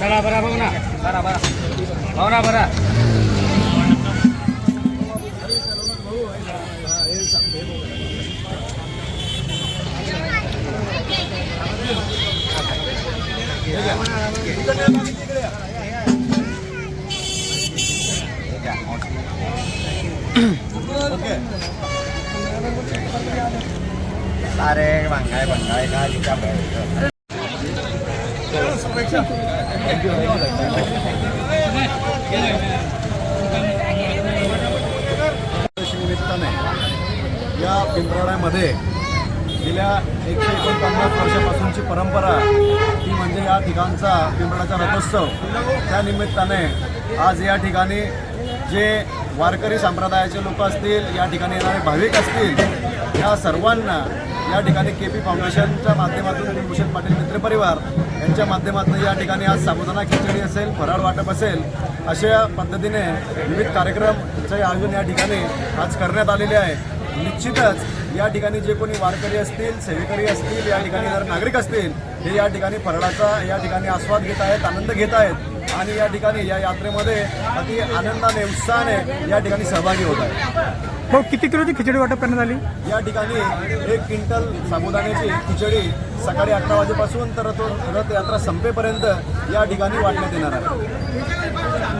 चला बरा भाऊ ना बरा बरा भाऊ ना बरा Yeah. अरे भांगाय भांगाय काय तिच्या निमित्ताने या पिंपराड्यामध्ये गेल्या एकशे एकोणपन्नास वर्षापासूनची परंपरा ती म्हणजे या ठिकाणचा पिंपराचा रथोत्सव. त्या निमित्ताने आज या ठिकाणी जे वारकरी संप्रदायाचे लोक असतील या ठिकाणी येणारे भाविक असतील या सर्वांना या ठिकाणी के पी फाउंडेशनच्या माध्यमातून भूषण पाटील मित्रपरिवार यांच्या माध्यमातून या ठिकाणी आज साबुदाणा खिचडी असेल फराळ वाटप असेल अशा पद्धतीने विविध कार्यक्रमचे आयोजन या ठिकाणी आज करण्यात आलेले आहे. निश्चितच या ठिकाणी जे कोणी वारकरी असतील सेवेकरी असतील या ठिकाणी जर नागरिक असतील हे या ठिकाणी फराळाचा या ठिकाणी आस्वाद घेत आहेत आनंद घेत आहेत आणि या ठिकाणी या यात्रेमध्ये अति आनंदाने उत्साहाने या ठिकाणी सहभागी होत आहेत. भाऊ किती किलोची खिचडी वाटप करण्यात आली? या ठिकाणी एक क्विंटल साबुदाण्याची खिचडी सकाळी अकरा वाजेपासून तर तो रथयात्रा संपेपर्यंत या ठिकाणी वाटण्यात येणार आहे.